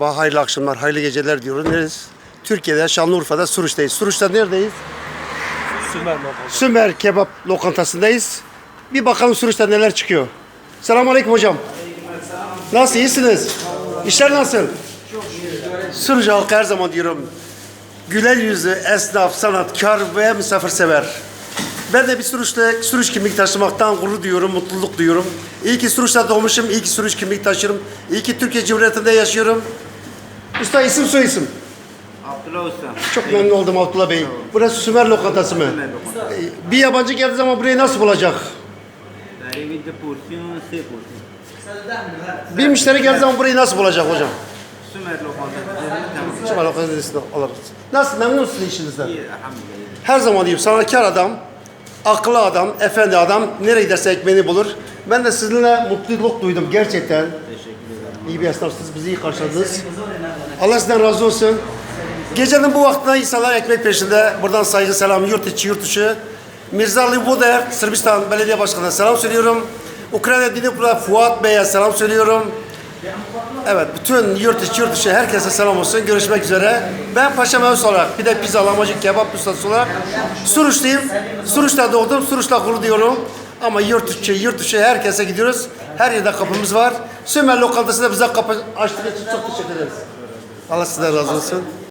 Hayırlı akşamlar, hayırlı geceler diyoruz. Neredeyiz? Türkiye'de, Şanlıurfa'da, Suruç'tayız. Suruç'ta neredeyiz? Sümer. Sümer Kebap Lokantası'ndayız. Bir bakalım Suruç'ta neler çıkıyor. Selamun Aleyküm hocam. Nasıl, iyisiniz? İşler nasıl? Suruç halkı her zaman diyorum. Güler yüzlü, esnaf, sanatkar ve misafirsever. Ben de bir Suruç'ta Suruç kimlik taşımaktan gurur duyuyorum, mutluluk duyuyorum. İyi ki Suruç'ta doğmuşum, iyi ki Suruç kimlik taşıyorum. İyi ki Türkiye Cumhuriyeti'nde yaşıyorum. Usta isim soy isim. Abdullah Usta. Çok memnun oldum Abdullah Bey. Burası Sümer Lokantası mı? Sümer lokantası. Ee, Bir yabancı geldiği zaman burayı nasıl bulacak? Dari with the portion, say portion. Bir müşteri geldiği zaman burayı nasıl bulacak hocam? Sümer lokantası. Tamam. Sümer Lokantası'nda alırız. Nasıl memnunsunuz işinizden? İyi, elhamdülillah. Her zaman diyeyim sanatkar adam, akıllı adam, efendi adam nereye giderse ekmeğini bulur. Ben de sizinle mutluluk duydum gerçekten. Teşekkür ederim. İyi bir esnafsınız, bizi iyi karşıladınız. Allah sizden razı olsun. Gecenin bu vaktinde insanlar ekmek peşinde. Buradan saygı selam yurt içi yurt dışı. Mirza Ali Buder, Sırbistan Belediye Başkanı'na selam söylüyorum. Ukrayna Dnipro Fuat Bey'e selam söylüyorum. Evet, bütün yurt içi yurt dışı herkese selam olsun. Görüşmek üzere. Ben Paşa Mevs olarak, bir de pizza, lahmacun, kebap ustası olarak Suruçluyum. Suruç'ta doğdum, Suruç'ta gurur diyorum. Ama yurt içi, yurt dışı herkese gidiyoruz. Her yerde kapımız var. Sümer lokantasında bize kapı açtığı için çok teşekkür ederiz. Allah sizden razı olsun.